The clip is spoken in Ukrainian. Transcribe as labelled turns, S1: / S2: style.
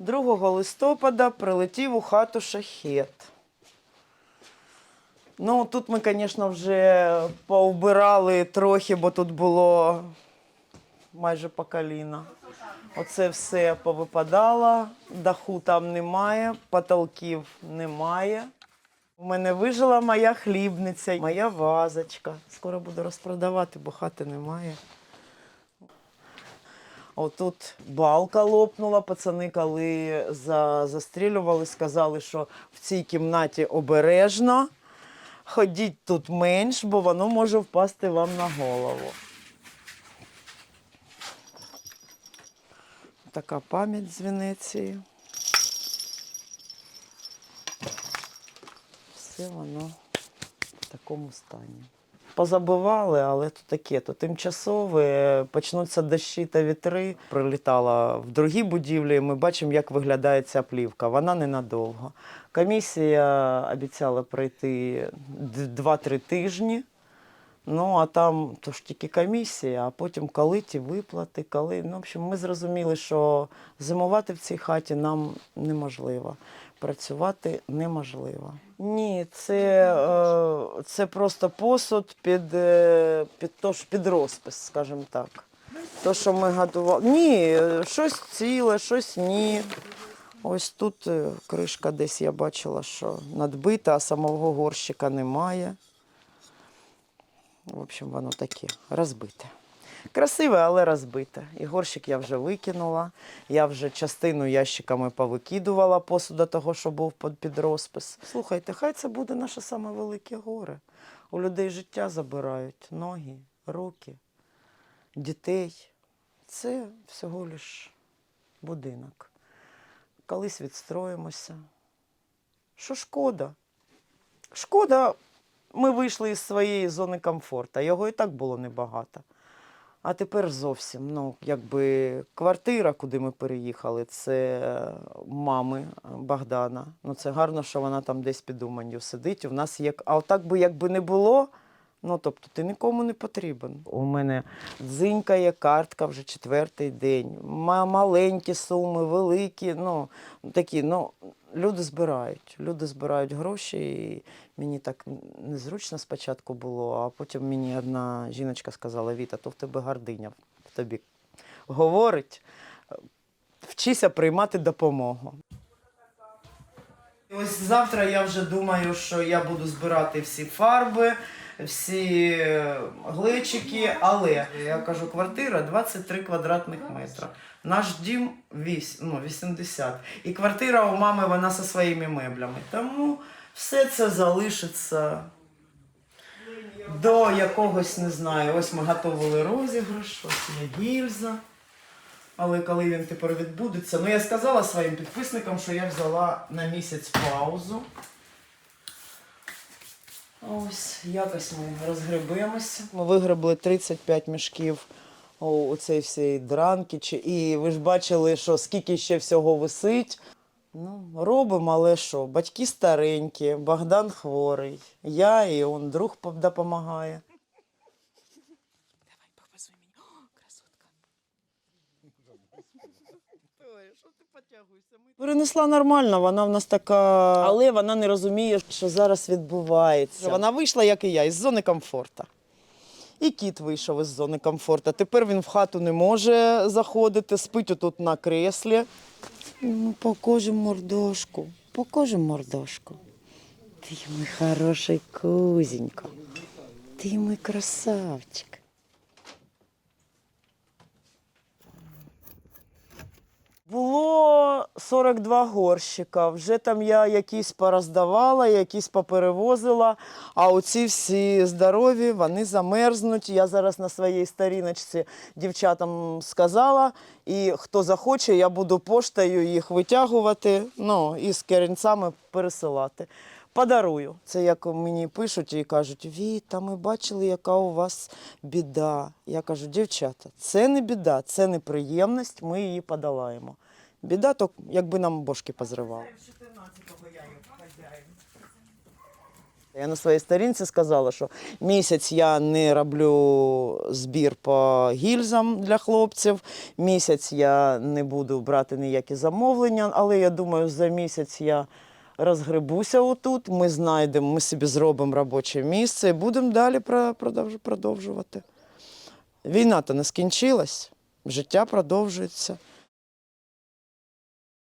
S1: 2 листопада прилетів у хату шахет. Ну, тут ми, звісно, вже поубирали трохи, бо тут було майже по коліна. Оце все повипадало, даху там немає, потолків немає. У мене вижила моя хлібниця, моя вазочка. Скоро буду розпродавати, бо хати немає. Отут балка лопнула. Пацани, коли за, застрілювали, сказали, що в цій кімнаті обережно. Ходіть тут менш, бо воно може впасти вам на голову. Така пам'ять з Венеції. Все воно в такому стані. Позабивали, але то таке, то тимчасове, почнуться дощі та вітри. Прилітала в другі будівлі, і ми бачимо, як виглядає ця плівка. Вона ненадовго. Комісія обіцяла пройти д- 2-3 тижні. Ну, а там то ж тільки комісія, а потім коли ті виплати, коли. Ну, в общем, ми зрозуміли, що зимувати в цій хаті нам неможливо. Працювати неможливо. Ні, це, е, це просто посуд під, е, під, то, під розпис, скажімо так. То, що ми готували. Ні, щось ціле, щось ні. Ось тут е, кришка десь я бачила, що надбита, а самого горщика немає. В общем, воно таке розбите. Красиве, але розбите. І горщик я вже викинула. Я вже частину ящиками повикидувала посуда того, що був під, розпис. Слухайте, хай це буде наше саме велике горе. У людей життя забирають ноги, руки, дітей. Це всього лиш будинок. Колись відстроїмося. Що шкода? Шкода, ми вийшли із своєї зони комфорту. Його і так було небагато. А тепер зовсім. Ну, якби квартира, куди ми переїхали, це мами Богдана. Ну, це гарно, що вона там десь під Уманью сидить. У нас є. А отак би якби не було. Ну, тобто, ти нікому не потрібен. У мене дзинька є картка вже четвертий день. Маленькі суми, великі. Ну, такі, ну, люди збирають. Люди збирають гроші. І мені так незручно спочатку було, а потім мені одна жіночка сказала: Віта, то в тебе гординя в тобі говорить. Вчися приймати допомогу. Ось завтра я вже думаю, що я буду збирати всі фарби, всі е, глечики, але я кажу, квартира 23 квадратних метра. Наш дім 8, ну, 80. І квартира у мами вона зі своїми меблями. Тому все це залишиться до якогось, не знаю. Ось ми готували розіграш, ось є гільза. Але коли він тепер відбудеться, ну я сказала своїм підписникам, що я взяла на місяць паузу. Ось, якось ми розгребемося. Ми вигребли 35 мішків у цій всієї дранки. І ви ж бачили, що скільки ще всього висить. Ну, робимо, але що? Батьки старенькі, Богдан хворий, я і он друг по- допомагає. Перенесла нормально, вона в нас така, але вона не розуміє, що зараз відбувається. Вона вийшла, як і я, із зони комфорту. І кіт вийшов із зони комфорту. Тепер він в хату не може заходити, спить отут на креслі. Ну, покажем мордошку, покажем мордошку. Ти мій хороший кузенько. Ти мій красавчик. Було 42 горщика. Вже там я якісь пороздавала, якісь поперевозила. А оці всі здорові, вони замерзнуть. Я зараз на своїй сторіночці дівчатам сказала. І хто захоче, я буду поштою їх витягувати ну, і з керенцями пересилати. Подарую. Це як мені пишуть і кажуть, Віта, ми бачили, яка у вас біда. Я кажу, дівчата, це не біда, це неприємність, ми її подолаємо. Біда, то якби нам бошки позривали. Я на своїй сторінці сказала, що місяць я не роблю збір по гільзам для хлопців, місяць я не буду брати ніякі замовлення, але я думаю, за місяць я розгребуся отут, ми знайдемо, ми собі зробимо робоче місце і будемо далі продовжувати. Війна то не скінчилась, життя продовжується.